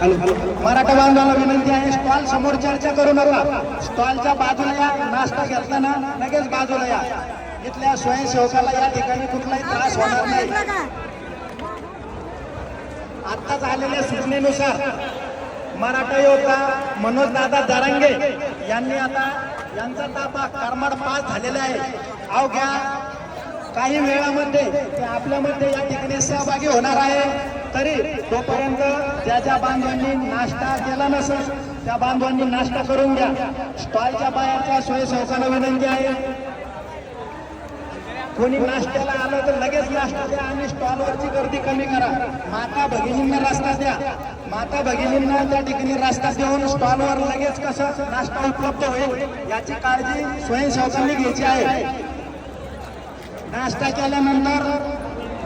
मराठा बांधवाला विनंती आहे स्टॉल समोर चर्चा करू नका. स्टॉलच्या बाजूला या नाश्ता घेताना लगेच बाजूला या. इथल्या स्वयंसेवकाला या ठिकाणी कुठलाही त्रास होणार नाही. आत्ताच आलेल्या सूचनेनुसार मराठा योद्धा मनोज दादा दारांगे यांनी आता यांचा ताबा करमाड पास झालेला आहे. अवघ्या काही वेळामध्ये ते आपल्यामध्ये या ठिकाणी सहभागी होणार आहे. तरी तोपर्यंत ज्या ज्या बांधवांनी नाश्ता केला नसेल त्या बांधवांनी नाश्ता करून घ्या. स्टॉलच्या बाहेरच्या स्वयंसेवकांना विनंती आहे. कोणी नाश्त्याला आलं तर लगेच नाश्ता द्या आणि स्टॉलवरची गर्दी कमी करा. माता भगिनींना रस्ता द्या. माता भगिनींना त्या ठिकाणी रस्ता देऊन स्टॉलवर लगेच कसं नाश्ता उपलब्ध होईल याची काळजी स्वयंसेवकांनी घ्यायची आहे. नाश्ता केल्यानंतर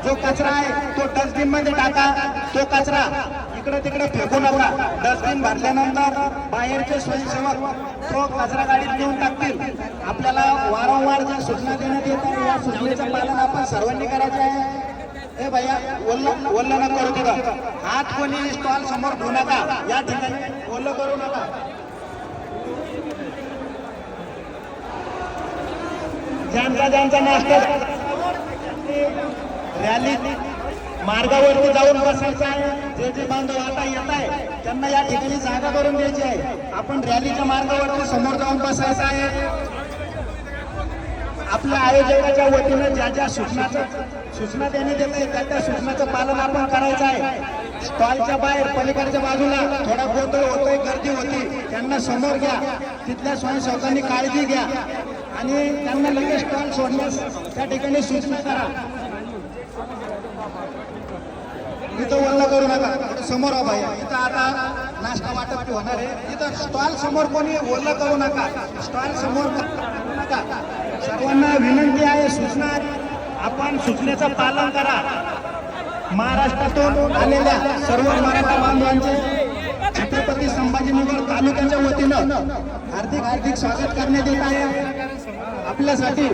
जो कचरा आहे तो डस्टबिनमध्ये टाका. तो कचरा इकडे तिकडे फेकू नका. डस्टबिन भरल्यानंतर बाहेरचे स्वयंसेवक तो कचरा गाडीत घेऊन टाकतील. आपल्याला वारंवार ज्या सूचना देण्यात येत आहे या सूचनेचं पालन आपण सर्वांनी करायचं आहे. हे भैया ओल्ल ओल्ल न करू तिथं. हात कोणी स्टॉल समोर घेऊ नका. या ठिकाणी ओल्ल करू नका. ज्यांचा ज्यांचा नाश्ता रॅली मार्गावरती जाऊन बसायचं आहे. जे जे बांधव आता येत आहे त्यांना या ठिकाणी जागा करून द्यायची आहे. आपण रॅलीच्या मार्गावरती समोर जाऊन बसायचं आहे. आपल्या आयोजकाच्या वतीनं ज्या ज्या सूचनाचं सूचना त्यांनी देत आहे त्या त्या सूचनाचं पालन आपण करायचं आहे. स्टॉलच्या बाहेर पलीकडच्या बाजूला थोडा गोंधळ होतोय गर्दी होती. त्यांना समोर घ्या. तिथल्या स्वयंसेवकांनी काळजी घ्या. आणि त्यांना लगेच स्टॉल सोडण्यास त्या ठिकाणी सूचना करा. इथं वल्ल करू नका. इथं समोर हा भाई इथं आता नाश्ता वाटप होणार आहे. इथं स्टॉल समोर कोणी वल्ल करू नका. स्टॉल समोर नका. सर्वांना विनंती आहे सूचना आपण सूचनेचं पालन करा. महाराष्ट्रातून आलेल्या सर्व मराठा बांधवांचे छत्रपती संभाजीनगर तालुक्याच्या वतीनं हार्दिक हार्दिक स्वागत करण्यात येत आहे. आपल्यासाठी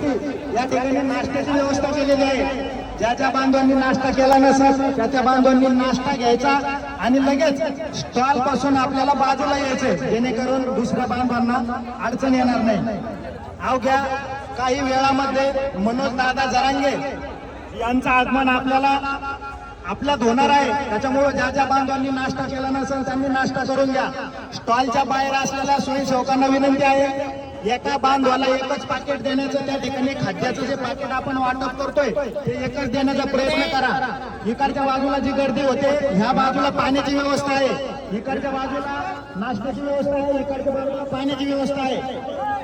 या ठिकाणी नाश्त्याची व्यवस्था केलेली आहे. ज्या ज्या बांधवांनी नाश्ता केला नसेल त्या त्या बांधवांनी नाश्ता घ्यायचा आणि लगेच स्टॉलपासून आपल्याला बाजूला यायचे जेणेकरून दुसऱ्या बांधवांना अडचण येणार नाही. अवघ्या काही वेळामध्ये मनोज दादा जरांगे यांचं आगमन आपल्याला आपल्यात होणार आहे. त्याच्यामुळे ज्या ज्या बांधवांनी नाश्ता केला नसेल त्यांनी नाश्ता करून घ्या. स्टॉलच्या बाहेर असलेल्या स्वयंसेवकांना विनंती आहे. एका बांधवाला एकच पाकिट देण्याचं त्या ठिकाणी खाद्याचं जे पाकिट आपण वाटप करतोय ते एकच देण्याचा प्रयत्न करा. इकडच्या बाजूला जी गर्दी होते ह्या बाजूला पाण्याची व्यवस्था आहे. इकडच्या बाजूला नाश्त्याची व्यवस्था आहे इकडच्या बाजूला पाण्याची व्यवस्था आहे.